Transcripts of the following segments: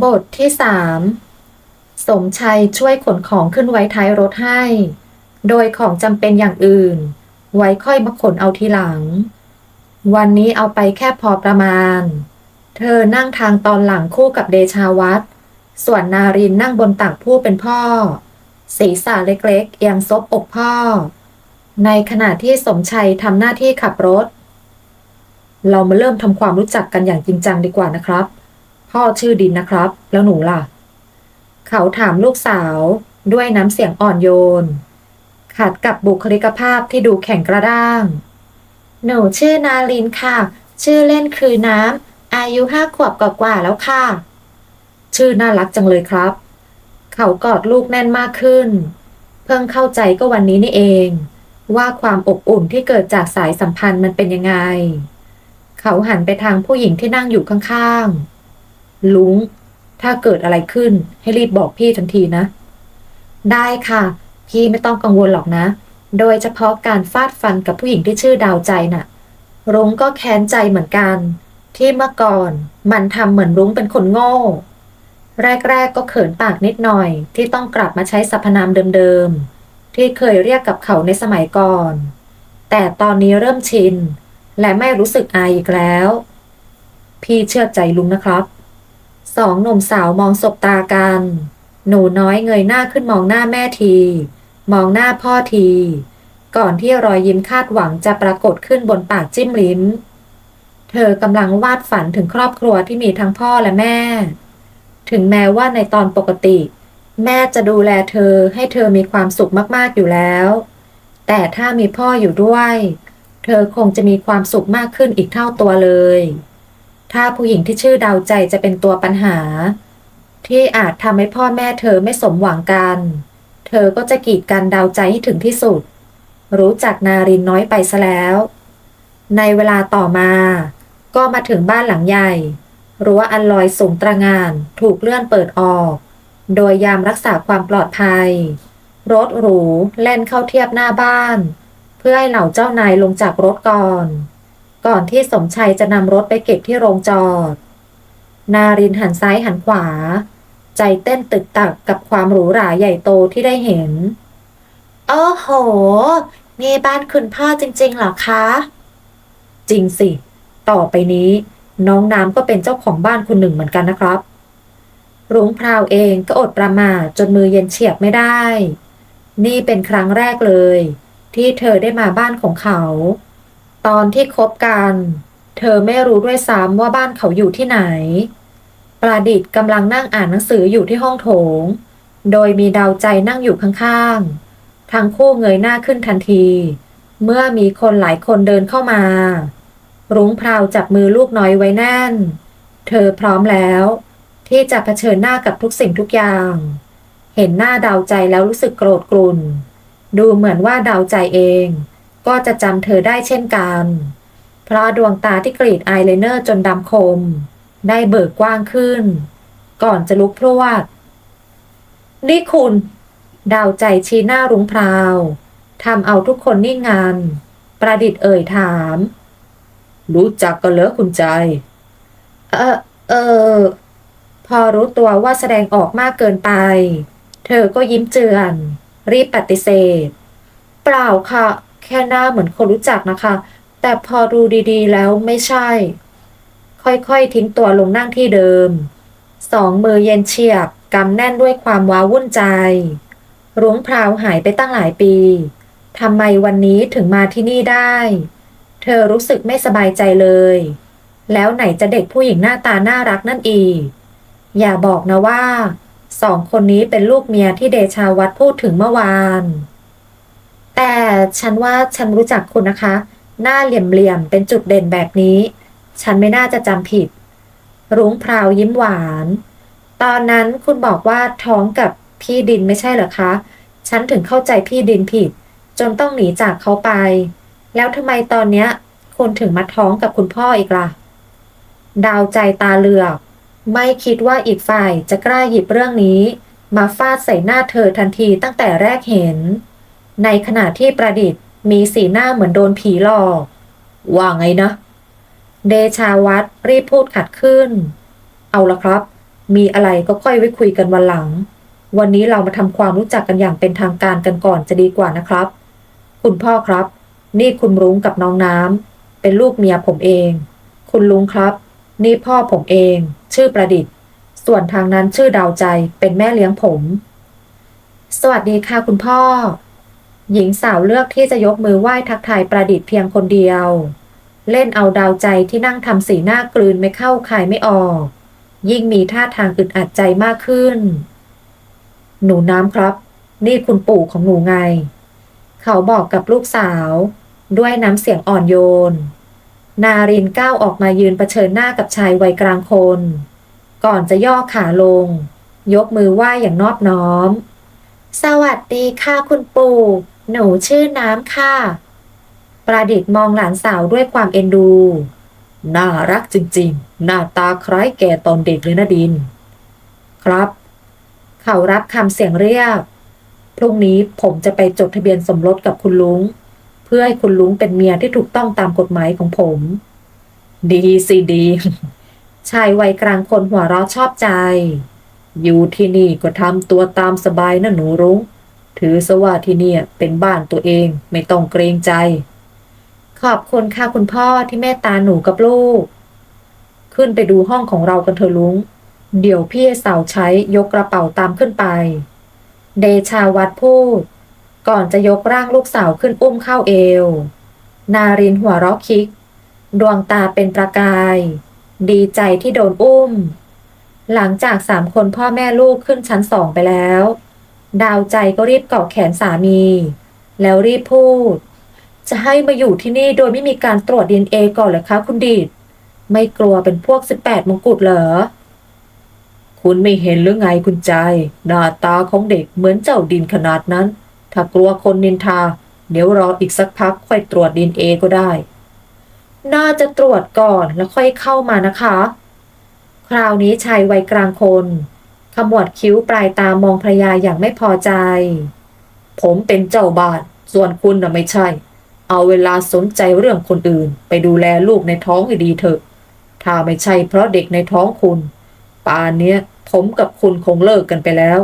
บทที่สามสมชัยช่วยขนของขึ้นไว้ท้ายรถให้ โดยของจำเป็นอย่างอื่น ไว้ค่อยมาขนเอาทีหลัง วันนี้เอาไปแค่พอประมาณ เธอนั่งทางตอนหลังคู่กับเดชาวัตรส่วนนารินนั่งบนตักผู้เป็นพ่อ ศีรษะเล็กๆ เอียงซบอกพ่อ ในขณะที่สมชัยทำหน้าที่ขับรถ เรามาเริ่มทำความรู้จักกันอย่างจริงจังดีกว่านะครับ พ่อชื่อดินนะครับ แล้วหนูล่ะ เขาถามลูกสาวด้วยน้ำเสียงอ่อนโยน ขัดกับบุคลิกภาพที่ดูแข็งกระด้าง หนูชื่อนาลินค่ะ ชื่อเล่นคือน้ำ อายุห้าขวบกว่าๆแล้วค่ะ ชื่อน่ารักจังเลยครับ เขากอดลูกแน่นมากขึ้น เพิ่งเข้าใจก็วันนี้นี่เอง ว่าความอบอุ่นที่เกิดจากสายสัมพันธ์มันเป็นยังไง เขาหันไปทางผู้หญิงที่นั่งอยู่ข้างๆ ลุง ถ้าเกิดอะไรขึ้นให้รีบบอกพี่ทันทีนะ ได้ค่ะ พี่ไม่ต้องกังวลหรอกนะ โดยเฉพาะการฟาดฟันกับผู้หญิงที่ชื่อดาวใจน่ะ รุ้งก็แค้นใจเหมือนกัน ที่เมื่อก่อนมันทำเหมือนรุ้งเป็นคนโง่ แรกๆก็เขินปากนิดหน่อย ที่ต้องกลับมาใช้สรรพนามเดิมๆ ที่เคยเรียกกับเขาในสมัยก่อน แต่ตอนนี้เริ่มชิน และไม่รู้สึกอายอีกแล้วพี่เชื่อใจลุงนะครับ สองหนุ่มสาวมองสบตากัน หนูน้อยเงยหน้าขึ้นมองหน้าแม่ที มองหน้าพ่อที ก่อนที่รอยยิ้มคาดหวังจะปรากฏขึ้นบนปากจิ้มลิ้ม เธอกำลังวาดฝันถึงครอบครัวที่มีทั้งพ่อและแม่ ถึงแม้ว่าในตอนปกติ แม่จะดูแลเธอให้เธอมีความสุขมากๆอยู่แล้ว แต่ถ้ามีพ่ออยู่ด้วย เธอคงจะมีความสุขมากขึ้นอีกเท่าตัวเลย ถ้าผู้หญิงที่ชื่อดาวใจจะเป็นตัวปัญหา ที่อาจทำให้พ่อแม่เธอไม่สมหวังกัน เธอก็จะกีดกันดาวใจให้ถึงที่สุด รู้จักนารินน้อยไปซะแล้ว ในเวลาต่อมา ก็มาถึงบ้านหลังใหญ่ รั้วอันลอยสูงตระงานถูกเลื่อนเปิดออก โดยยามรักษาความปลอดภัย รถหรูแล่นเข้าเทียบหน้าบ้าน เพื่อให้เหล่าเจ้านายลงจากรถก่อน ก่อนที่สมชัยจะนำรถไปเก็บที่โรงจอด นารินหันซ้ายหันขวา ใจเต้นตึกตักกับความหรูหราใหญ่โตที่ได้เห็น โอ้โห นี่บ้านคุณพ่อจริงๆเหรอคะ จริงสิ ต่อไปนี้ น้องน้ำก็เป็นเจ้าของบ้านคนหนึ่งเหมือนกันนะครับ รุ้งพราวเองก็อดประมาทจนมือเย็นเฉียบไม่ได้ นี่เป็นครั้งแรกเลย ที่เธอได้มาบ้านของเขา ตอนที่คบกัน เธอไม่รู้ด้วยซ้ำว่าบ้านเขาอยู่ที่ไหน ประดิษฐ์กำลังนั่งอ่านหนังสืออยู่ที่ห้องโถง โดยมีดาวใจนั่งอยู่ข้างๆ ทั้งคู่เงยหน้าขึ้นทันที เมื่อมีคนหลายคนเดินเข้ามา รุ้งพราวจับมือลูกน้อยไว้แน่น เธอพร้อมแล้ว ที่จะเผชิญหน้ากับทุกสิ่งทุกอย่าง เห็นหน้าดาวใจแล้วรู้สึกโกรธกรุ่น ดูเหมือนว่าดาวใจเอง ก็จะจำเธอได้เช่นกัน เพราะดวงตาที่กรีดอายไลเนอร์จนดำคม ได้เบิกกว้างขึ้น ก่อนจะลุกพรวดนี่คุณ ดาวใจชี้หน้ารุ้งพราวทำเอาทุกคนนิ่งงันประดิษฐ์เอ่ยถาม รู้จักกันเหรอคุณใจ เออเออ พอรู้ตัวว่าแสดงออกมากเกินไป เธอก็ยิ้มเจือน รีบปฏิเสธ เปล่าค่ะ ค่หน้าเหมือนคนรู้จักนะคะ แต่พอดูดีๆ แล้วไม่ใช่ ค่อยๆทิ้งตัวลงนั่งที่เดิม สองมือเย็นเฉียบกำแน่นด้วยความว้าวุ่นใจรุ้งพราวหายไปตั้งหลายปีทำไมวันนี้ถึงมาที่นี่ได้ เธอรู้สึกไม่สบายใจเลย แล้วไหนจะเด็กผู้หญิงหน้าตาน่ารักนั่นอีก อย่าบอกนะว่า สองคนนี้เป็นลูกเมียที่เดชาวัดพูดถึงเมื่อวาน แต่ฉันว่าฉันรู้จักคุณนะคะ หน้าเหลี่ยมๆเป็นจุดเด่นแบบนี้ ฉันไม่น่าจะจำผิด รุ้งพราวยิ้มหวาน ตอนนั้นคุณบอกว่าท้องกับพี่ดินไม่ใช่เหรอคะ ฉันถึงเข้าใจพี่ดินผิด จนต้องหนีจากเขาไป แล้วทำไมตอนเนี้ยคุณถึงมาท้องกับคุณพ่ออีกล่ะ ดาวใจตาเหลือก ไม่คิดว่าอีกฝ่ายจะกล้าหยิบเรื่องนี้ มาฟาดใส่หน้าเธอทันทีตั้งแต่แรกเห็น ในขณะที่ประดิษฐ์มีสีหน้าเหมือนโดนผีหลอก ว่าไงนะ เดชาวัตรรีบพูดขัดขึ้น เอาละครับ มีอะไรก็ค่อยไว้คุยกันวันหลัง วันนี้เรามาทำความรู้จักกันอย่างเป็นทางการกันก่อนจะดีกว่านะครับ คุณพ่อครับ นี่คุณรุ้งกับน้องน้ำเป็นลูกเมียผมเอง คุณลุงครับ นี่พ่อผมเอง ชื่อประดิษฐ์ ส่วนทางนั้นชื่อดาวใจเป็นแม่เลี้ยงผม สวัสดีค่ะคุณพ่อ หญิงสาวเลือกที่จะยกมือไหว้ทักทายประดิษฐ์เพียงคนเดียว เล่นเอาดาวใจที่นั่งทำสีหน้ากลืนไม่เข้าคายไม่ออก ยิ่งมีท่าทางอึดอัดใจมากขึ้น หนูน้ำครับ นี่คุณปู่ของหนูไง เขาบอกกับลูกสาว ด้วยน้ำเสียงอ่อนโยน นารินก้าวออกมายืนเผชิญหน้ากับชายวัยกลางคน ก่อนจะย่อขาลง ยกมือไหว้อย่างนอบน้อม สวัสดีค่ะคุณปู่ หนูชื่อน้ำค่ะ ประดิษฐ์มองหลานสาวด้วยความเอ็นดู น่ารักจริงๆ หน้าตาคล้ายแก่ตอนเด็กเลยนะดิน ครับ เขารับคำเสียงเรียก พรุ่งนี้ผมจะไปจดทะเบียนสมรสกับคุณลุง เพื่อให้คุณลุงเป็นเมียที่ถูกต้องตามกฎหมายของผม ดีสิดี ชายวัยกลางคนหัวเราะชอบใจ อยู่ที่นี่ก็ทำตัวตามสบายนะหนูรุ้ง ถือซะว่าที่เนี่ยเป็นบ้านตัวเองไม่ต้องเกรงใจ ขอบคุณค่ะคุณพ่อที่เมตตาหนูกับลูก ขึ้นไปดูห้องของเรากันเถอะลุง เดี๋ยวพี่สาวใช้ยกกระเป๋าตามขึ้นไป เดชาวัดพูด ก่อนจะยกร่างลูกสาวขึ้นอุ้มเข้าเอว นารินหัวเราะคิก ดวงตาเป็นประกาย ดีใจที่โดนอุ้มหลังจากสามคนพ่อแม่ลูกขึ้นชั้นสองไปแล้ว ดาวใจก็รีบเกาะแขนสามี แล้วรีบพูด จะให้มาอยู่ที่นี่โดยไม่มีการตรวจดีเอก่อนเหรอคะคุณดีดไม่กลัวเป็นพวกสิบแปดมงกุฎเหรอ คุณไม่เห็นหรือไงคุณใจ หน้าตาของเด็กเหมือนเจ้าดินขนาดนั้น ถ้ากลัวคนนินทา เดี๋ยวรออีกสักพักค่อยตรวจดีเอก็ได้ น่าจะตรวจก่อนแล้วค่อยเข้ามานะคะ คราวนี้ชายวัยกลางคน ขมวดคิ้วปลายตามองภรรยาอย่างไม่พอใจ ผมเป็นเจ้าบ้าน ส่วนคุณน่ะไม่ใช่ เอาเวลาสนใจเรื่องคนอื่น ไปดูแลลูกในท้องให้ดีเถอะ ถ้าไม่ใช่เพราะเด็กในท้องคุณ ป่านเนี้ยผมกับคุณคงเลิกกันไปแล้ว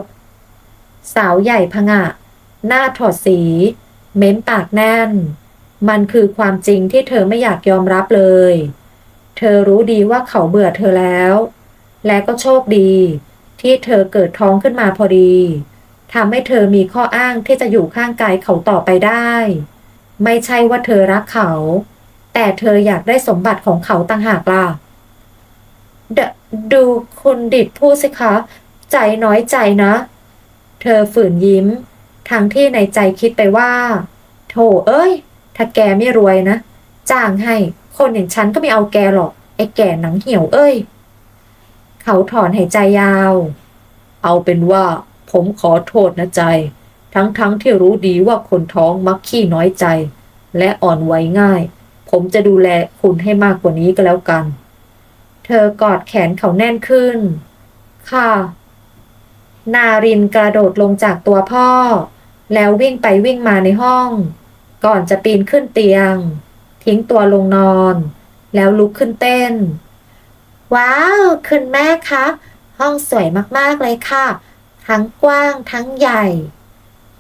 สาวใหญ่พงะ หน้าถอดสี เม้มปากแน่น มันคือความจริงที่เธอไม่อยากยอมรับเลย เธอรู้ดีว่าเขาเบื่อเธอแล้ว และก็โชคดี ที่เธอเกิดท้องขึ้นมาพอดีทำให้เธอมีข้ออ้างที่จะอยู่ข้างกายเขาต่อไปได้ ไม่ใช่ว่าเธอรักเขา แต่เธออยากได้สมบัติของเขาต่างหากล่ะดดูคุณดิดพูดสิคะ ใจน้อยใจนะ เธอฝืนยิ้ม ทั้งที่ในใจคิดไปว่า โถเอ้ย ถ้าแกไม่รวยนะ จ้างให้ คนอย่างฉันก็ไม่เอาแกหรอก ไอ้แก่หนังเหี่ยวเอ้ย เขาถอนหายใจยาว เอาเป็นว่าผมขอโทษนะใจ ทั้งๆทที่รู้ดีว่าคนท้องมักขี้น้อยใจ และอ่อนไหวง่าย ผมจะดูแลคุณให้มากกว่านี้ก็แล้วกัน เธอกอดแขนเขาแน่นขึ้น ค่ะ นารินกระโดดลงจากตัวพ่อ แล้ววิ่งไปวิ่งมาในห้อง ก่อนจะปีนขึ้นเตียง ทิ้งตัวลงนอน แล้วลุกขึ้นเต้น ว้าว คุณแม่คะ ห้องสวยมากๆเลยค่ะ ทั้งกว้างทั้งใหญ่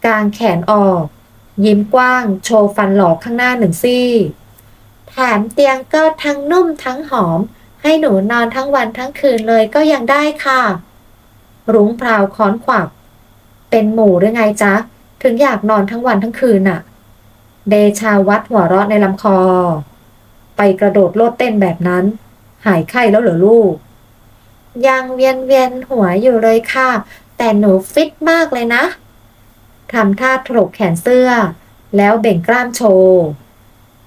กางแขนออก ยิ้มกว้าง โชว์ฟันหลอกข้างหน้าหนึ่งซี่ แถมเตียงก็ทั้งนุ่มทั้งหอม ให้หนูนอนทั้งวันทั้งคืนเลยก็ยังได้ค่ะ รุ้งพราวค้อนขวับ เป็นหมูหรือไงจ๊ะ ถึงอยากนอนทั้งวันทั้งคืนน่ะ เดชาวัดหัวเราะในลำคอ ไปกระโดดโลดเต้นแบบนั้น หายไข้แล้วเหรอลูก ยังเวียนเวียนหัวอยู่เลยค่ะ แต่หนูฟิตมากเลยนะทำท่าถลกแขนเสื้อ แล้วเบ่งกล้ามโชว์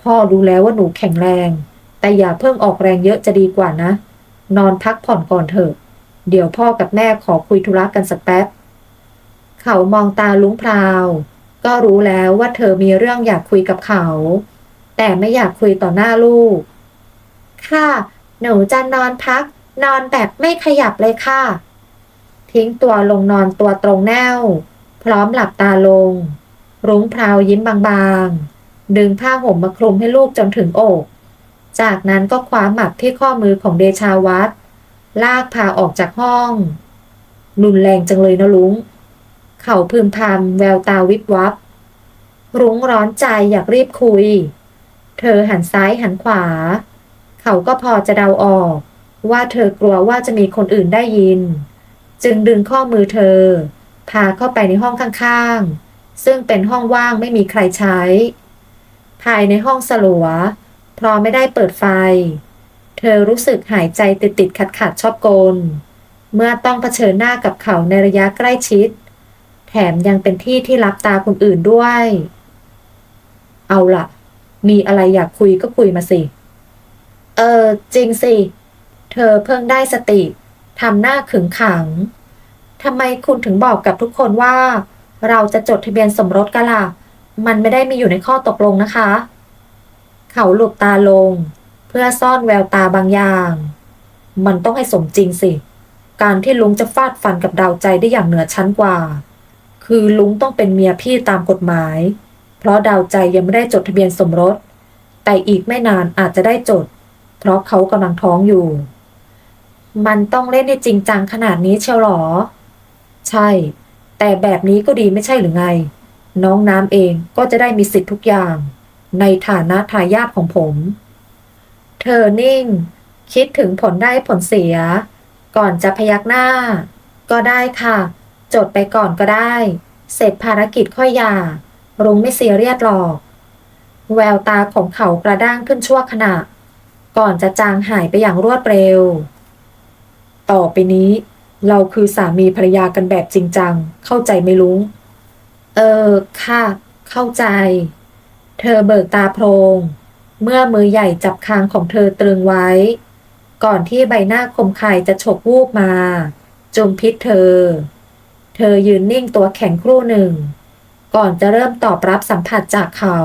พ่อรู้แล้วว่าหนูแข็งแรง แต่อย่าเพิ่งออกแรงเยอะจะดีกว่านะ นอนพักผ่อนก่อนเถอะ เดี๋ยวพ่อกับแม่ขอคุยธุระกันสักแป๊บ เขามองตาลุงพราว ก็รู้แล้วว่าเธอมีเรื่องอยากคุยกับเขา แต่ไม่อยากคุยต่อหน้าลูก ค่ะ หนูจะนอนพัก นอนแบบไม่ขยับเลยค่ะ ทิ้งตัวลงนอนตัวตรงแนว พร้อมหลับตาลง รุ้งพราวยิ้มบางๆ ดึงผ้าห่มมาคลุมให้ลูกจนถึงอก จากนั้นก็คว้าหมับที่ข้อมือของเดชาวัดลากพาออกจากห้องรุนแรงจังเลยนะลุง เขาพึมพำแววตาวิบวับ รุ้งร้อนใจอยากรีบคุย เธอหันซ้ายหันขวา เขาก็พอจะเดาออก ว่าเธอกลัวว่าจะมีคนอื่นได้ยิน จึงดึงข้อมือเธอ พาเข้าไปในห้องข้างๆ ซึ่งเป็นห้องว่างไม่มีใครใช้ ภายในห้องสลัว เพราะไม่ได้เปิดไฟ เธอรู้สึกหายใจติดติดขัดๆชอบโกลเมื่อต้องเผชิญหน้ากับเขาในระยะใกล้ชิด แถมยังเป็นที่ที่รับตาคนอื่นด้วย เอาล่ะ มีอะไรอยากคุยก็คุยมาสิเออ จริงสิ เธอเพิ่งได้สติทำหน้าขึงขังทำไมคุณถึงบอกกับทุกคนว่า เราจะจดทะเบียนสมรสกันล่ะ มันไม่ได้มีอยู่ในข้อตกลงนะคะ เขาหลุบตาลง เพื่อซ่อนแววตาบางอย่าง มันต้องให้สมจริงสิ การที่ลุงจะฟาดฟันกับดาวใจได้อย่างเหนือชั้นกว่า คือลุงต้องเป็นเมียพี่ตามกฎหมาย เพราะดาวใจยังไม่ได้จดทะเบียนสมรส แต่อีกไม่นานอาจจะได้จด เพราะเขากำลังท้องอยู่ มันต้องเล่นให้จริงจังขนาดนี้เชียวหรอ ใช่ แต่แบบนี้ก็ดีไม่ใช่หรือไง น้องน้ำเองก็จะได้มีสิทธิ์ทุกอย่าง ในฐานะทายาทของผม เธอนิ่ง คิดถึงผลได้ผลเสีย ก่อนจะพยักหน้า ก็ได้ค่ะ จดไปก่อนก็ได้ เสร็จภารกิจค่อยยารุ้งไม่เสียเรียดหรอก แววตาของเขากระด้างขึ้นชั่วขณะ ก่อนจะจางหายไปอย่างรวดเร็ว ต่อไปนี้ เราคือสามีภรรยากันแบบจริงจัง เข้าใจไหมลุง เออ ค่ะ เข้าใจ เธอเบิกตาโพรง เมื่อมือใหญ่จับคางของเธอตรึงไว้ ก่อนที่ใบหน้าคมคายจะฉกวูบมาจุมพิษเธอ เธอยืนนิ่งตัวแข็งครู่หนึ่ง ก่อนจะเริ่มตอบรับสัมผัสจากเขา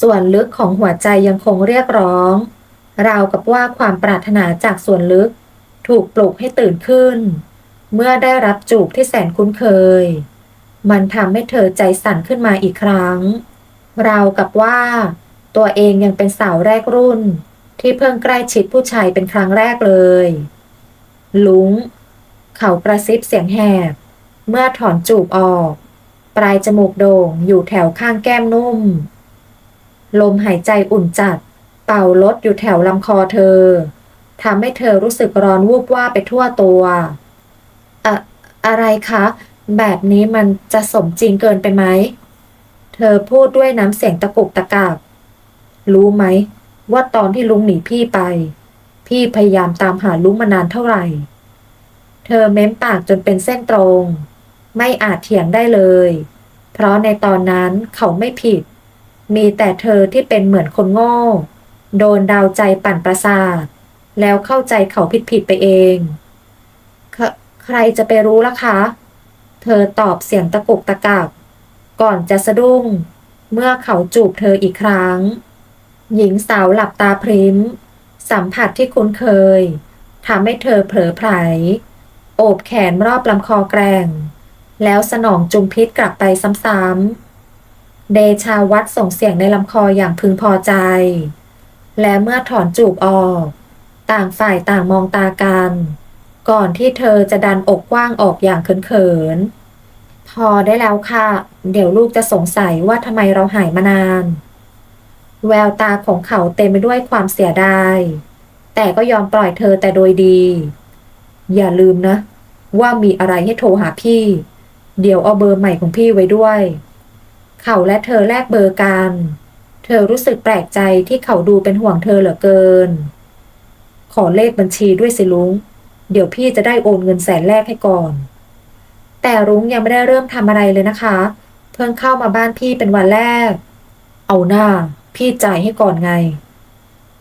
ส่วนลึกของหัวใจยังคงเรียกร้อง ราวกับว่าความปรารถนาจากส่วนลึก ถูกปลุกให้ตื่นขึ้น เมื่อได้รับจูบที่แสนคุ้นเคย มันทำให้เธอใจสั่นขึ้นมาอีกครั้ง ราวกับว่าตัวเองยังเป็นสาวแรกรุ่น ที่เพิ่งใกล้ชิดผู้ชายเป็นครั้งแรกเลย ลุง เขากระซิบเสียงแหบ เมื่อถอนจูบออก ปลายจมูกโด่งอยู่แถวข้างแก้มนุ่ม ลมหายใจอุ่นจัด เป่าลดอยู่แถวลำคอเธอทำให้เธอรู้สึกร้อนวูบว่าไปทั่วตัวอะอะไรคะ แบบนี้มันจะสมจริงเกินไปไหม เธอพูดด้วยน้ำเสียงตะกุกตะกากรู้ไหม ว่าตอนที่ลุงหนีพี่ไป พี่พยายามตามหาลุงมานานเท่าไหร่ เธอเม้มปากจนเป็นเส้นตรง ไม่อาจเถียงได้เลย เพราะในตอนนั้นเขาไม่ผิด มีแต่เธอที่เป็นเหมือนคนโง่ โดนดาวใจปั่นประสาท แล้วเข้าใจเขาผิดๆไปเองใครใครจะไปรู้ล่ะคะ เธอตอบเสียงตะกุกตะกักก่อนจะสะดุ้ง เมื่อเขาจูบเธออีกครั้ง หญิงสาวหลับตาพริมสัมผัสที่คุ้นเคยทำให้เธอเผลอไผลโอบแขนรอบลำคอแกร่ง แล้วสนองจุมพิษกลับไปซ้ำๆเดชาวัดส่งเสียงในลำคออย่างพึงพอใจ และเมื่อถอนจูบออก ต่างฝ่ายต่างมองตากัน ก่อนที่เธอจะดันอกกว้างออกอย่างเขินๆ พอได้แล้วค่ะ เดี๋ยวลูกจะสงสัยว่าทำไมเราหายมานาน แววตาของเขาเต็มไปด้วยความเสียดาย แต่ก็ยอมปล่อยเธอแต่โดยดี อย่าลืมนะ ว่ามีอะไรให้โทรหาพี่ เดี๋ยวเอาเบอร์ใหม่ของพี่ไว้ด้วย เขาและเธอแลกเบอร์กัน เธอรู้สึกแปลกใจที่เขาดูเป็นห่วงเธอเหลือเกิน ขอเลขบัญชีด้วยสิลุง เดี๋ยวพี่จะได้โอนเงินแสนแรกให้ก่อน แต่รุ้งยังไม่ได้เริ่มทำอะไรเลยนะคะ เพิ่งเข้ามาบ้านพี่เป็นวันแรก เอาหน้า พี่จ่ายให้ก่อนไง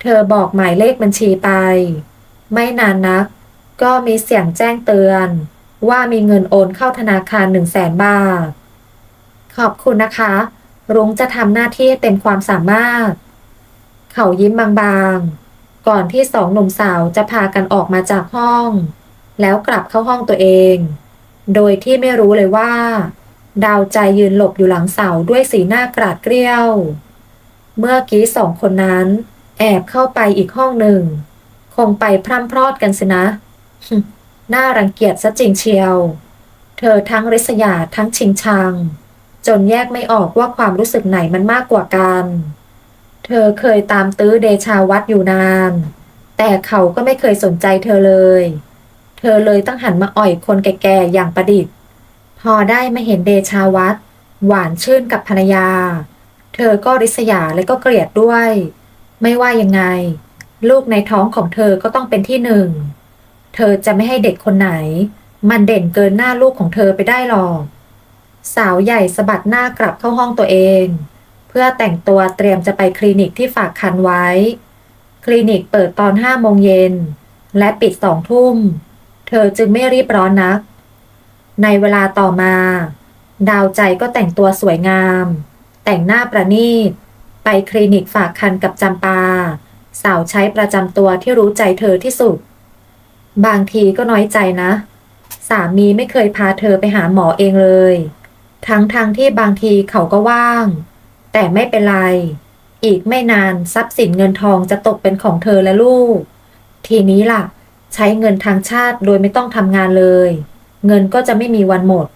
เธอบอกหมายเลขบัญชีไป ไม่นานนัก ก็มีเสียงแจ้งเตือน ว่ามีเงินโอนเข้าธนาคารหนึ่งแสนบาท ขอบคุณนะคะ รุ้งจะทำหน้าที่เต็มความสามารถ เขายิ้มบางๆ ก่อนที่สองหนุ่มสาวจะพากันออกมาจากห้อง แล้วกลับเข้าห้องตัวเอง โดยที่ไม่รู้เลยว่า ดาวใจยืนหลบอยู่หลังเสาด้วยสีหน้ากราดเกรี้ยว เมื่อกี้สองคนนั้น แอบเข้าไปอีกห้องหนึ่ง คงไปพร่ำพรอดกันสินะหน่ารังเกียจซะจริงเชียว เธอทั้งริษยาทั้งชิงชัง จนแยกไม่ออกว่าความรู้สึกไหนมันมากกว่ากัน เธอเคยตามตื้อเดชาวัดอยู่นาน แต่เขาก็ไม่เคยสนใจเธอเลย เธอเลยต้องหันมาอ่อยคนแก่ๆอย่างประดิษฐ์ พอได้มาเห็นเดชาวัดหวานชื่นกับภรรยา เธอก็ริษยาและก็เกลียดด้วย ไม่ว่ายังไง ลูกในท้องของเธอก็ต้องเป็นที่หนึ่ง เธอจะไม่ให้เด็กคนไหน มันเด่นเกินหน้าลูกของเธอไปได้หรอก สาวใหญ่สะบัดหน้ากลับเข้าห้องตัวเอง เพื่อแต่งตัวเตรียมจะไปคลินิกที่ฝากคันไว้ คลินิกเปิดตอนห้าโมงเย็น และปิดสองทุ่ม เธอจึงไม่รีบร้อนนัก ในเวลาต่อมา ดาวใจก็แต่งตัวสวยงาม แต่งหน้าประณีต ไปคลินิกฝากคันกับจำปา สาวใช้ประจำตัวที่รู้ใจเธอที่สุด บางทีก็น้อยใจนะ สามีไม่เคยพาเธอไปหาหมอเองเลย ทั้งทางที่บางทีเขาก็ว่าง แต่ไม่เป็นไร อีกไม่นานทรัพย์สินเงินทองจะตกเป็นของเธอและลูก ทีนี้ล่ะ ใช้เงินทางชาติโดยไม่ต้องทำงานเลย เงินก็จะไม่มีวันหมด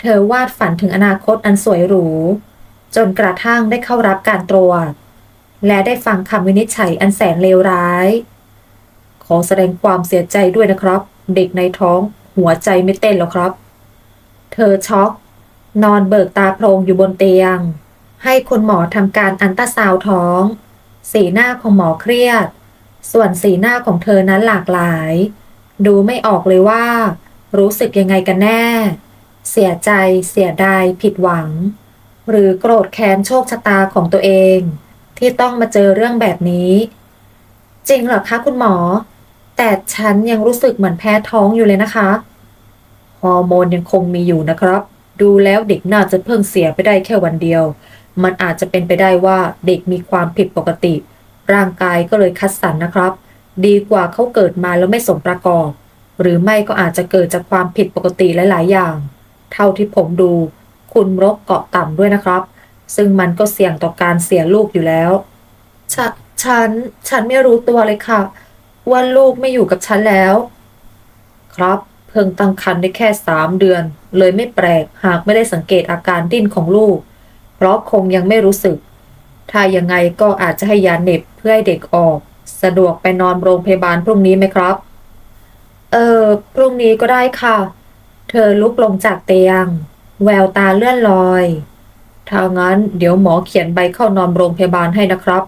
เธอวาดฝันถึงอนาคตอันสวยหรู จนกระทั่งได้เข้ารับการตรวจ และได้ฟังคำวินิจฉัยอันแสนเลวร้าย ขอแสดงความเสียใจด้วยนะครับ เด็กในท้องหัวใจไม่เต้นแล้วครับ เธอช็อก นอนเบิกตาโพรงอยู่บนเตียง ให้คุณหมอทำการอันตราซาวท้อง สีหน้าของหมอเครียด ส่วนสีหน้าของเธอนั้นหลากหลาย ดูไม่ออกเลยว่า รู้สึกยังไงกันแน่ เสียใจ เสียดาย ผิดหวัง หรือโกรธแค้นโชคชะตาของตัวเอง ที่ต้องมาเจอเรื่องแบบนี้ จริงเหรอคะคุณหมอ แต่ฉันยังรู้สึกเหมือนแพ้ท้องอยู่เลยนะคะ ฮอร์โมนยังคงมีอยู่นะครับ ดูแล้วเด็กน่าจะเพิ่งเสียไปได้แค่วันเดียว มันอาจจะเป็นไปได้ว่าเด็กมีความผิดปกติ ร่างกายก็เลยคัดสรรนะครับ ดีกว่าเขาเกิดมาแล้วไม่สมประกอบ หรือไม่ก็อาจจะเกิดจากความผิดปกติหลาย ๆ อย่าง เท่าที่ผมดู คุณรกเกาะต่ำด้วยนะครับ ซึ่งมันก็เสี่ยงต่อการเสียลูกอยู่แล้วฉฉัน ฉันไม่รู้ตัวเลยค่ะ ว่าลูกไม่อยู่กับฉันแล้ว ครับ พิ่งตั้งครรภ์ได้แค่สามเดือน เลยไม่แปลกหากไม่ได้สังเกตอาการดิ้นของลูก เพราะคงยังไม่รู้สึก ถ้ายังไงก็อาจจะให้ยาเหน็บเพื่อให้เด็กออก สะดวกไปนอนโรงพยาบาลพรุ่งนี้ไหมครับ เออพรุ่งนี้ก็ได้ค่ะ เธอลุกลงจากเตียง แววตาเลื่อนลอยถ้างั้นเดี๋ยวหมอเขียนใบเข้านอนโรงพยาบาลให้นะครับ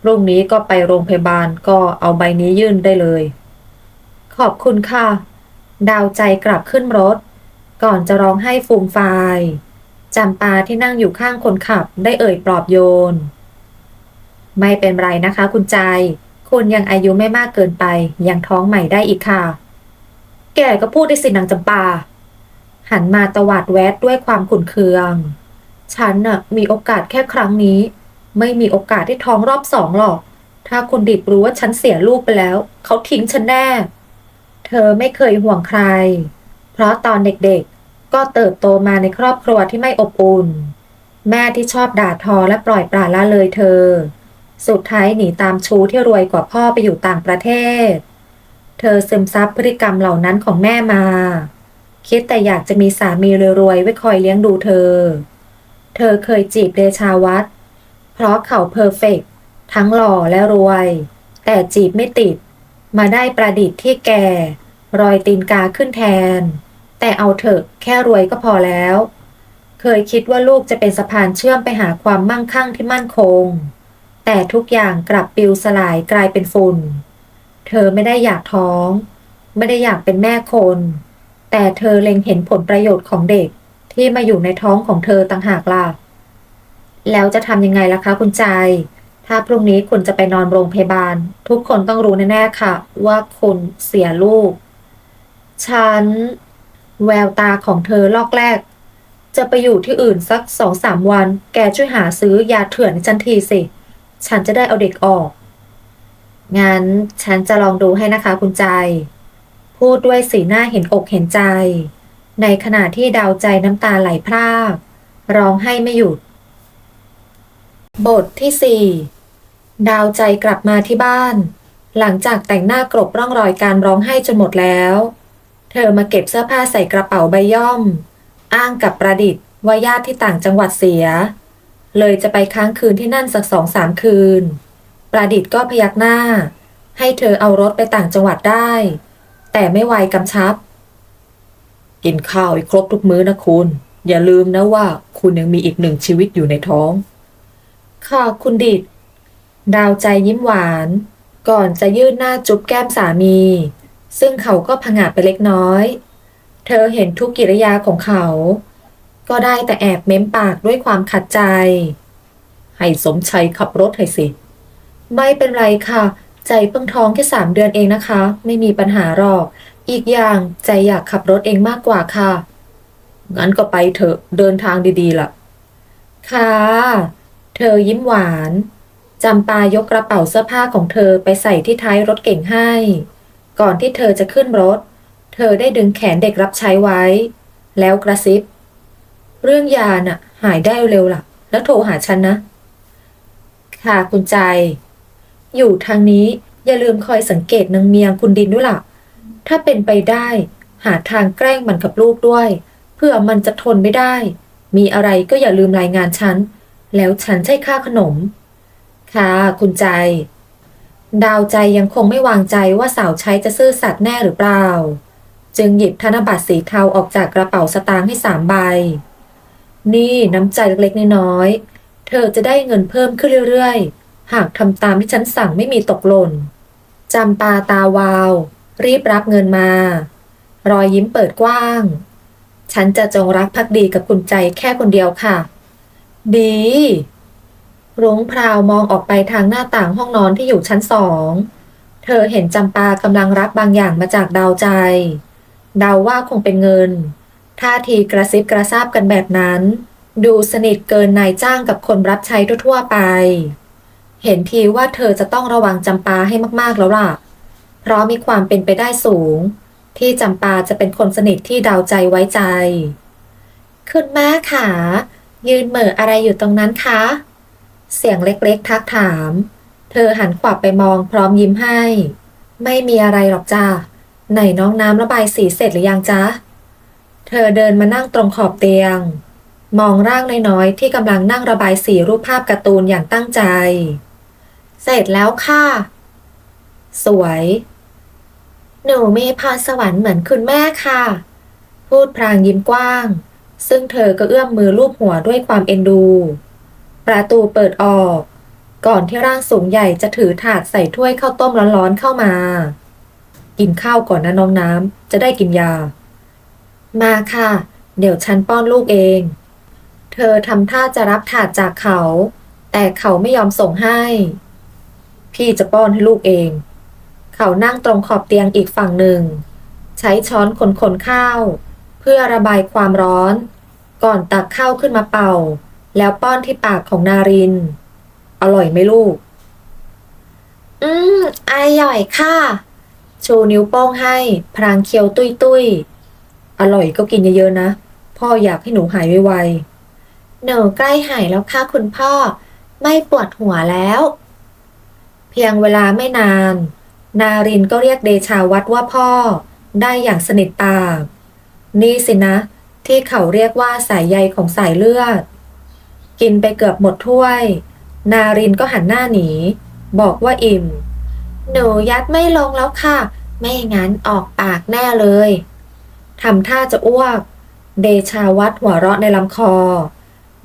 พรุ่งนี้ก็ไปโรงพยาบาลก็เอาใบนี้ยื่นได้เลย ขอบคุณค่ะ ดาวใจกลับขึ้นรถ ก่อนจะร้องไห้ฟูมฟายจำปาที่นั่งอยู่ข้างคนขับได้เอ่ยปลอบโยน ไม่เป็นไรนะคะคุณใจ คุณยังอายุไม่มากเกินไป ยังท้องใหม่ได้อีกค่ะ แกก็พูดได้สินางจำปา หันมาตวาดแวดด้วยความขุนเคือง ฉันน่ะมีโอกาสแค่ครั้งนี้ ไม่มีโอกาสที่ท้องรอบสองหรอก ถ้าคุณดิบรู้ว่าฉันเสียลูกไปแล้ว เขาทิ้งฉันแน่ เธอไม่เคยห่วงใคร เพราะตอนเด็กๆ ก็เติบโตมาในครอบครัวที่ไม่อบอุ่น แม่ที่ชอบด่าทอและปล่อยปละละเลยเธอ สุดท้ายหนีตามชูที่รวยกว่าพ่อไปอยู่ต่างประเทศ เธอซึมซับพฤติกรรมเหล่านั้นของแม่มา คิดแต่อยากจะมีสามีรวยๆไว้คอยเลี้ยงดูเธอ เธอเคยจีบเดชาวัดเพราะเขาเพอร์เฟกต์ทั้งหล่อและรวย แต่จีบไม่ติดมาได้ประดิษฐ์ที่แก่ รอยตีนกาขึ้นแทน แต่เอาเถอะแค่รวยก็พอแล้ว เคยคิดว่าลูกจะเป็นสะพานเชื่อมไปหาความมั่งคั่งที่มั่นคง แต่ทุกอย่างกลับปลิวสลายกลายเป็นฝุ่น เธอไม่ได้อยากท้อง ไม่ได้อยากเป็นแม่คน แต่เธอเล็งเห็นผลประโยชน์ของเด็กที่มาอยู่ในท้องของเธอต่างหากล่ะแล้วจะทำยังไงล่ะคะคุณใจ ถ้าพรุ่งนี้คุณจะไปนอนโรงพยาบาล ทุกคนต้องรู้แน่ๆค่ะ ว่าคุณเสียลูก ฉัน แววตาของเธอลอกแรก จะไปอยู่ที่อื่นสักสองสามวัน แกช่วยหาซื้อยาเถื่อนให้ฉันทีสิ ฉันจะได้เอาเด็กออก งั้นฉันจะลองดูให้นะคะคุณใจ พูดด้วยสีหน้าเห็นอกเห็นใจ ในขณะที่ดาวใจน้ำตาไหลพรากร้องให้ไม่หยุด บทที่สี่ดาวใจกลับมาที่บ้าน หลังจากแต่งหน้ากรบร่องรอยการร้องไห้จนหมดแล้ว เธอมาเก็บเสื้อผ้าใส่กระเป๋าใบย่อม อ้างกับประดิษฐ์ว่าญาติที่ต่างจังหวัดเสีย เลยจะไปค้างคืนที่นั่นสักสองสามคืน ประดิษฐ์ก็พยักหน้า ให้เธอเอารถไปต่างจังหวัดได้ แต่ไม่ไวกำชับ กินข้าวให้ครบทุกมื้อนะคุณ อย่าลืมนะว่าคุณยังมีอีกหนึ่งชีวิตอยู่ในท้องค่ะคุณดิดดาวใจยิ้มหวาน ก่อนจะยื่นหน้าจุ๊บแก้มสามี ซึ่งเขาก็ผงาดไปเล็กน้อย เธอเห็นทุกกิริยาของเขา ก็ได้แต่แอบเม้มปากด้วยความขัดใจ ให้สมชัยขับรถให้สิ ไม่เป็นไรค่ะ ใจเพิ่งท้องแค่สามเดือนเองนะคะ ไม่มีปัญหาหรอก อีกอย่างใจอยากขับรถเองมากกว่าค่ะ งั้นก็ไปเถอะเดินทางดีๆล่ะ ค่ะ เธอยิ้มหวานจำปายกกระเป๋าเสื้อผ้าของเธอไปใส่ที่ท้ายรถเก่งให้ ก่อนที่เธอจะขึ้นรถ เธอได้ดึงแขนเด็กรับใช้ไว้ แล้วกระซิบ เรื่องยาน่ะ หายได้เร็วล่ะ แล้วโทรหาฉันนะ ค่ะคุณใจ อยู่ทางนี้อย่าลืมคอยสังเกตนางเมียงคุณดินด้วยล่ะ ถ้าเป็นไปได้ หาทางแกล้งมันกับลูกด้วย เพื่อมันจะทนไม่ได้ มีอะไรก็อย่าลืมรายงานฉัน แล้วฉันใช้ค่าขนม ค่ะคุณใจ ดาวใจยังคงไม่วางใจว่าสาวใช้จะซื่อสัตย์แน่หรือเปล่า จึงหยิบธนบัตรสีเทาออกจากกระเป๋าสตางค์ให้สามใบ นี่น้ำใจเล็กๆน้อยๆเธอจะได้เงินเพิ่มขึ้นเรื่อยๆ หากทำตามที่ฉันสั่งไม่มีตกหล่นจำปาตาวาว รีบรับเงินมา รอยยิ้มเปิดกว้าง ฉันจะจงรักภักดีกับคุณใจแค่คนเดียวค่ะ ดี รุ้งพราวมองออกไปทางหน้าต่างห้องนอนที่อยู่ชั้นสอง เธอเห็นจำปากำลังรับบางอย่างมาจากดาวใจเดาว่าคงเป็นเงิน ท่าทีกระซิบกระซาบกันแบบนั้น ดูสนิทเกินนายจ้างกับคนรับใช้ทั่วๆไป เห็นทีว่าเธอจะต้องระวังจำปาให้มากๆแล้วล่ะ เพราะมีความเป็นไปได้สูง ที่จำปาจะเป็นคนสนิทที่ดาวใจไว้ใจ คุณแม่ขายืนเหม่ออะไรอยู่ตรงนั้นคะ เสียงเล็กๆ ทักถาม เธอหันขวับไปมองพร้อมยิ้มให้ ไม่มีอะไรหรอกจ้าไหนน้องน้ำระบายสีเสร็จหรือยังจ๊ะ เธอเดินมานั่งตรงขอบเตียง มองร่างน้อยๆ ที่กำลังนั่งระบายสีรูปภาพการ์ตูนอย่างตั้งใจ เสร็จแล้วค่ะ สวย หนูมีพรสวรรค์เหมือนคุณแม่ค่ะ พูดพรางยิ้มกว้าง ซึ่งเธอก็เอื้อมมือลูบหัวด้วยความเอ็นดู ประตูเปิดออก ก่อนที่ร่างสูงใหญ่จะถือถาดใส่ถ้วยข้าวต้มร้อนๆเข้ามา กินข้าวก่อนนะน้องน้ำจะได้กินยา มาค่ะ เดี๋ยวฉันป้อนลูกเอง เธอทำท่าจะรับถาดจากเขา แต่เขาไม่ยอมส่งให้ พี่จะป้อนให้ลูกเอง เขานั่งตรงขอบเตียงอีกฝั่งหนึ่ง ใช้ช้อนคนคนๆข้าว เพื่อระบายความร้อน ก่อนตักข้าวขึ้นมาเป่า แล้วป้อนที่ปากของนาริน อร่อยไหมลูก อืมอร่อยค่ะ ชูนิ้วโป้งให้ พรางเคี้ยวตุยตุยๆอร่อยก็กินเยอะๆนะ พ่ออยากให้หนูหายไวๆหนูใกล้หายแล้วค่ะคุณพ่อ ไม่ปวดหัวแล้ว เพียงเวลาไม่นาน นารินก็เรียกเดชาวัดว่าพ่อ ได้อย่างสนิทปาก นี่สินะ ที่เขาเรียกว่าสายใยของสายเลือด กินไปเกือบหมดถ้วย นารินก็หันหน้าหนี บอกว่าอิ่ม หนูยัดไม่ลงแล้วค่ะ ไม่งั้นออกปากแน่เลยทำท่าจะอ้วก เดชาวัดหัวเราะในลำคอ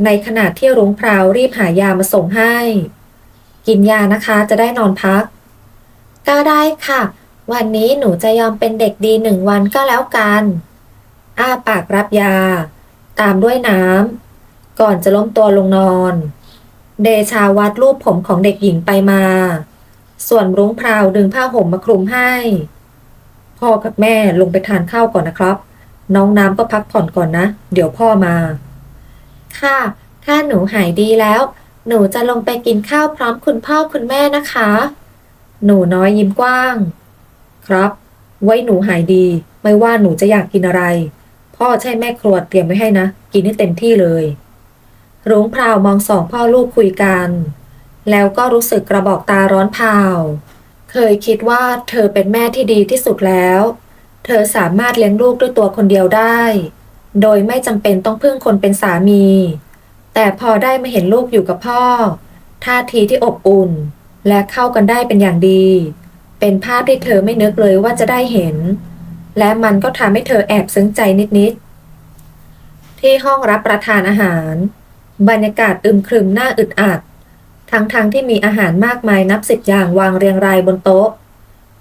ในขณะที่รุ้งพราวรีบหายามาส่งให้ กินยานะคะจะได้นอนพัก ก็ได้ค่ะ วันนี้หนูจะยอมเป็นเด็กดีหนึ่งวันก็แล้วกัน อ้าปากรับยา ตามด้วยน้ำ ก่อนจะล้มตัวลงนอน เดชาวัดรูปผมของเด็กหญิงไปมา ส่วนรุ้งพราวดึงผ้าห่มมาคลุมให้ พ่อกับแม่ลงไปทานข้าวก่อนนะครับ น้องน้ำก็พักผ่อนก่อนนะ เดี๋ยวพ่อมา ค่ะ ถ้าหนูหายดีแล้ว หนูจะลงไปกินข้าวพร้อมคุณพ่อคุณแม่นะคะ หนูน้อยยิ้มกว้าง ครับ ไว้หนูหายดี ไม่ว่าหนูจะอยากกินอะไร พ่อใช่แม่ครัวเตรียมไว้ให้นะ กินให้เต็มที่เลย รุ้งพราวมองสองพ่อลูกคุยกัน แล้วก็รู้สึกกระบอกตาร้อนเผาขเคยคิดว่าเธอเป็นแม่ที่ดีที่สุดแล้ว เธอสามารถเลี้ยงลูกด้วยตัวคนเดียวได้ โดยไม่จำเป็นต้องพึ่งคนเป็นสามี แต่พอได้มาเห็นลูกอยู่กับพ่อ ท่าทีที่อบอุ่น และเข้ากันได้เป็นอย่างดี เป็นภาพที่เธอไม่นึกเลยว่าจะได้เห็น และมันก็ทำให้เธอแอบซึ้งใจนิดๆที่ห้องรับประทานอาหาร บรรยากาศอึมครึมน่าอึดอัด ทั้งๆทที่มีอาหารมากมายนับสิบอย่างวางเรียงรายบนโต๊ะ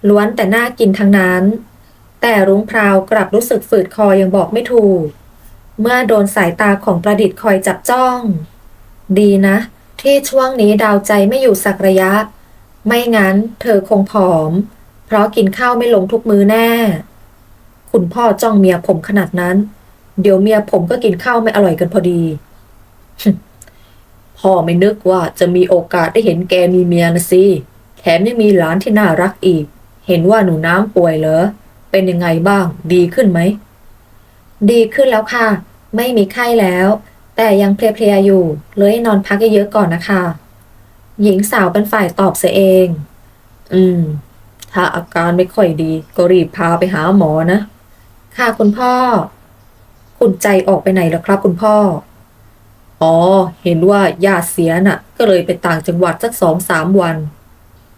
ล้วนแต่น่ากินทั้งนั้น แต่รุ้งพราวกลับรู้สึกฝืดคอยังบอกไม่ถูก เมื่อโดนสายตาของประดิษฐ์คอยจับจ้อง ดีนะ ที่ช่วงนี้ดาวใจไม่อยู่สักระยะ ไม่งั้นเธอคงผอม เพราะกินข้าวไม่ลงทุกมื้อแน่ คุณพ่อจ้องเมียผมขนาดนั้น เดี๋ยวเมียผมก็กินข้าวไม่อร่อยกันพอดี พ่อไม่นึกว่าจะมีโอกาสได้เห็นแกมีเมียนะสิแถมยังมีหลานที่น่ารักอีก เห็นว่าหนูน้ำป่วยเหรอ เป็นยังไงบ้าง ดีขึ้นไหม ดีขึ้นแล้วค่ะ ไม่มีไข้แล้ว แต่ยังเพลียๆอยู่ เลยนอนพักเยอะๆก่อนนะคะ หญิงสาวเป็นฝ่ายตอบเสียเอง อืม ถ้าอาการไม่ค่อยดี ก็รีบพาไปหาหมอนะ ค่ะคุณพ่อ คุณใจออกไปไหนแล้วครับคุณพ่อ อ๋อ เห็นว่าญาติเสียน่ะ ก็เลยไปต่างจังหวัดสักสองสามวัน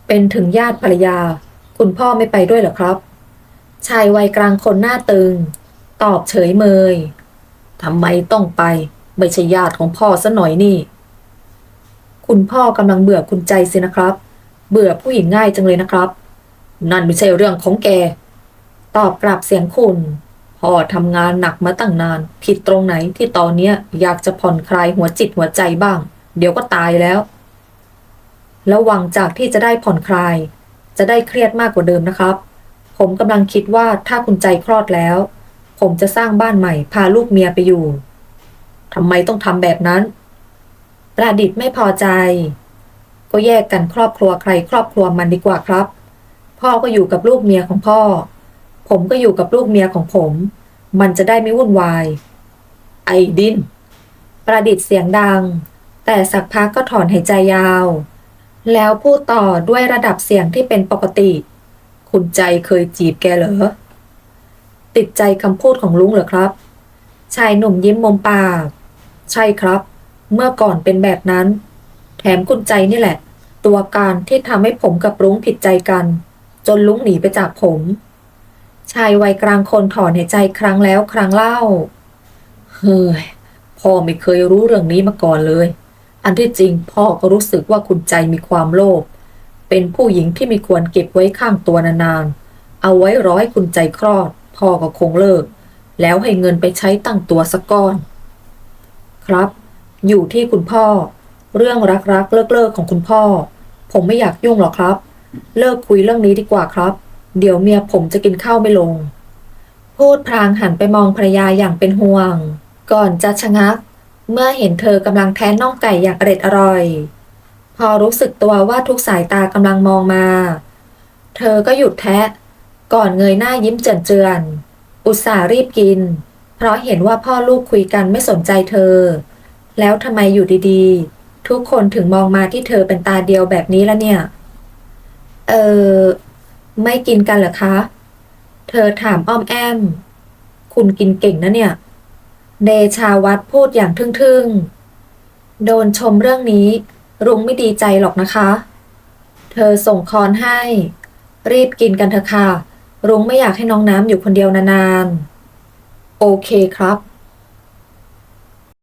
เป็นถึงญาติภรรยา คุณพ่อไม่ไปด้วยเหรอครับ ชายวัยกลางคนหน้าตึง ตอบเฉยเมยทำไมต้องไป ไม่ใช่ญาติของพ่อซะหน่อยนี่ คุณพ่อกำลังเบื่อคุณใจสินะครับ เบื่อผู้หญิงง่ายจังเลยนะครับ นั่นไม่ใช่เรื่องของแก ตอบกลับเสียงคุณ พ่อทำงานหนักมาตั้งนาน ผิดตรงไหนที่ตอนเนี้ยอยากจะผ่อนคลายหัวจิตหัวใจบ้าง เดี๋ยวก็ตายแล้ว แล้วหวังจากที่จะได้ผ่อนคลาย จะได้เครียดมากกว่าเดิมนะครับ ผมกำลังคิดว่าถ้าคุณใจคลอดแล้ว ผมจะสร้างบ้านใหม่ พาลูกเมียไปอยู่ทำไมต้องทำแบบนั้น ประดิษฐ์ไม่พอใจ ก็แยกกันครอบครัวใครครอบครัวมันดีกว่าครับ พ่อก็อยู่กับลูกเมียของพ่อ ผมก็อยู่กับลูกเมียของผม มันจะได้ไม่วุ่นวาย ไอ้ดิน ประดิษฐ์เสียงดัง แต่สักพักก็ถอนหายใจยาว แล้วพูดต่อด้วยระดับเสียงที่เป็นปกติ คุณใจเคยจีบแกเหรอ ติดใจคำพูดของลุงเหรอครับ ชายหนุ่มยิ้มมุมปาก ใช่ครับ เมื่อก่อนเป็นแบบนั้น แถมคุณใจนี่แหละ ตัวการที่ทำให้ผมกับลุงผิดใจกัน จนลุงหนีไปจากผม ชายวัยกลางคนถอนหายใจครั้งแล้วครั้งเล่า เฮ้ย พ่อไม่เคยรู้เรื่องนี้มาก่อนเลย อันที่จริงพ่อก็รู้สึกว่าคุณใจมีความโลภ เป็นผู้หญิงที่ไม่ควรเก็บไว้ข้างตัวนานๆ เอาไว้ร้อยคุณใจคลอด พ่อก็คงเลิก แล้วให้เงินไปใช้ตั้งตัวสักก้อน ครับ อยู่ที่คุณพ่อ เรื่องรักๆเลิกๆของคุณพ่อ ผมไม่อยากยุ่งหรอกครับ เลิกคุยเรื่องนี้ดีกว่าครับ เดี๋ยวเมียผมจะกินข้าวไม่ลง พูดพลางหันไปมองภรรยาอย่างเป็นห่วง ก่อนจะชะงัก เมื่อเห็นเธอกำลังแทนน่องไก่อย่างอร็ดอร่อย พอรู้สึกตัวว่าทุกสายตากำลังมองมา เธอก็หยุดแทะ ก่อนเงยหน้ายิ้มเจือน อุตส่าห์รีบกิน เพราะเห็นว่าพ่อลูกคุยกันไม่สนใจเธอ แล้วทำไมอยู่ดีๆ ทุกคนถึงมองมาที่เธอเป็นตาเดียวแบบนี้ละเนี่ย เออ ไม่กินกันเหรอคะ เธอถามอ้อมแอม คุณกินเก่งนะเนี่ย เดชาวัดพูดอย่างทึ่งๆ โดนชมเรื่องนี้ รุ้งไม่ดีใจหรอกนะคะ เธอส่งคอนให้ รีบกินกันเถอะค่ะ รุ้งไม่อยากให้น้องน้ำอยู่คนเดียวนานๆ โอเคครับ